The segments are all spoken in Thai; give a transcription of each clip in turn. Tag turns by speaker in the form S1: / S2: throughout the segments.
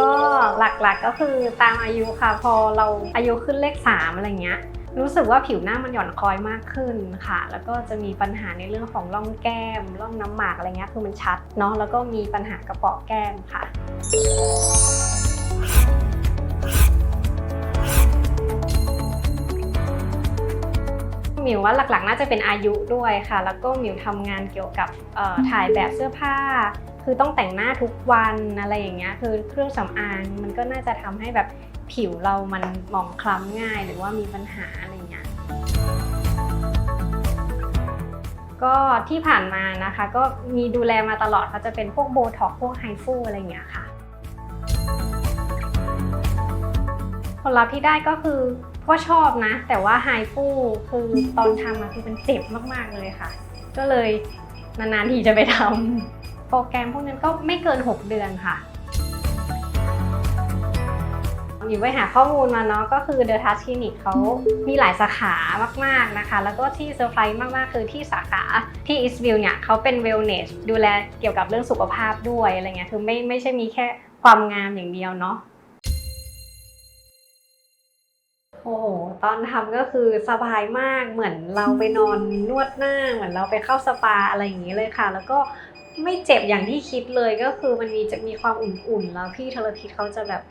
S1: ก็หลักๆก็คือตามอายุค่ะ พอเราอายุขึ้นเลข3อะไรเงี้ยรู้สึกว่าผิวหน้ามันหย่อนคล้อยมากขึ้นค่ะ แล้วก็จะมีปัญหาในเรื่องของร่องแก้ม ร่องน้ำหมากอะไรเงี้ยคือมันชัดเนาะแล้วก็มีปัญหากระเปาะแก้มค่ะหมิวว่าหลักๆ น่าจะเป็นอายุด้วยค่ะ แล้วก็หมิวทำงานเกี่ยวกับถ่ายแบบเสื้อผ้า คือต้องแต่งหน้าทุกวันอะไรอย่างเงี้ยคือเครื่องสำอางมันก็น่าจะทำให้แบบผิวเรามันหมองคล้ำง่ายหรือว่ามีปัญหาอะไรเงี้ยก็ที่ผ่านมานะคะ ก็มีดูแลมาตลอดเขาจะเป็นพวกโบท็อกพวกไฮฟูอะไรเงี้ยค่ะผลลัพธ์ที่ได้ก็คือก็ชอบนะ แต่ว่าไฮฟูคือตอนทำมาคือมันเจ็บมากๆเลยค่ะ ก็เลยนานๆทีจะไปทำ โปรแกรมพวกนั้นก็ไม่เกิน 6 เดือนค่ะอยู่ไปหาข้อมูลมาเนาะก็คือ The Touch Clinic เขามีหลายสาขามาก ๆ นะคะ แล้วก็ที่เซอร์ไพรส์มาก ๆ คือที่สาขาที่ Eastview เนี่ยเขาเป็น wellness ดูแลเกี่ยวกับเรื่องสุขภาพด้วยอะไรเงี้ยคือไม่ไม่ใช่มีแค่ความงามอย่างเดียวเนาะโอ้โห ตอนทำก็คือสบายมาก เหมือนเราไปนอนนวดหน้า เหมือนเราไปเข้าสปาอะไรอย่างนี้เลยค่ะ แล้วก็ ไม่เจ็บอย่างที่คิดเลยก็คือมันมีจะมีความอุ่นๆ แล้วพี่ทเลพิทเขาจะแบบ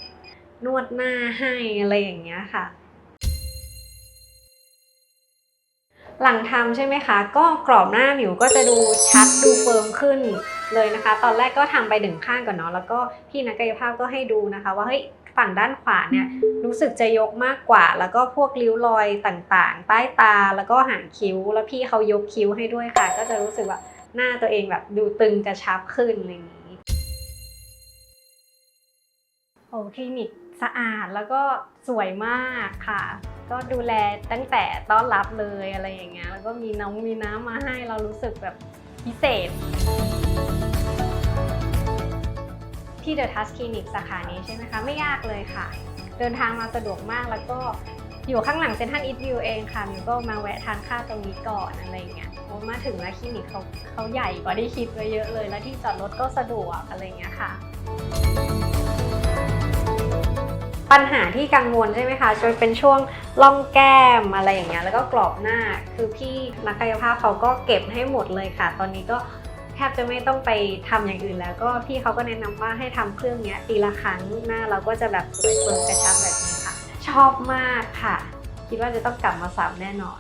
S1: นวดหน้าให้อะไรอย่างเงี้ยค่ะ หลังทำใช่ไหมคะ ก็กรอบหน้าหมิวก็จะดูชัดดูเฟิร์มขึ้นเลยนะคะ ตอนแรกก็ทำไปหนึ่งข้างก่อนเนาะแล้วก็พี่นักกายภาพก็ให้ดูนะคะ ว่าเฮ้ยฝั่งด้านขวาเนี่ยรู้สึกจะยกมากกว่า แล้วก็พวกริ้วรอยต่างๆ ใต้ตาแล้วก็หางคิ้ว แล้วพี่เขายกคิ้วให้ด้วยค่ะ ก็จะรู้สึกว่า หน้าตัวเองแบบดูตึงกระชับขึ้นอะไรอย่างนี้โอ้คลินิกสะอาดแล้วก็สวยมากค่ะ ก็ดูแลตั้งแต่ต้อนรับเลยอะไรอย่างเงี้ยแล้วก็มีน้องมีน้ำมาให้เรารู้สึกแบบพิเศษที่ The Touch Clinic สาขานี้ใช่ไหมคะ ไม่ยากเลยค่ะ เดินทางมาสะดวกมากแล้วก็ อยู่ข้างหลังเซ็นทรัลอีทวิวเองค่ะมิวก็มาแวะทานข้าวตรงนี้ก่อนอะไรเงี้ยโอ้มาถึงแล้วคลินิกเขาเขาใหญ่กว่าที่คิดไว้เยอะเลย แล้วที่จอดรถก็สะดวกอะไรเงี้ยค่ะ ปัญหาที่กังวลใช่ไหมคะจะเป็นช่วงร่องแก้มอะไรอย่างเงี้ยแล้วก็กรอบหน้าคือพี่นักกายภาพเขาก็เก็บให้หมดเลยค่ะ ตอนนี้ก็แทบจะไม่ต้องไปทำอย่างอื่นแล้ว ก็พี่เขาก็แนะนำว่าให้ทำเครื่องเนี้ยปีละครั้งหน้าเราก็จะแบบสวยเฟิร์มกระชับแบบ ชอบมากค่ะ คิดว่าจะต้องกลับมาสามแน่นอน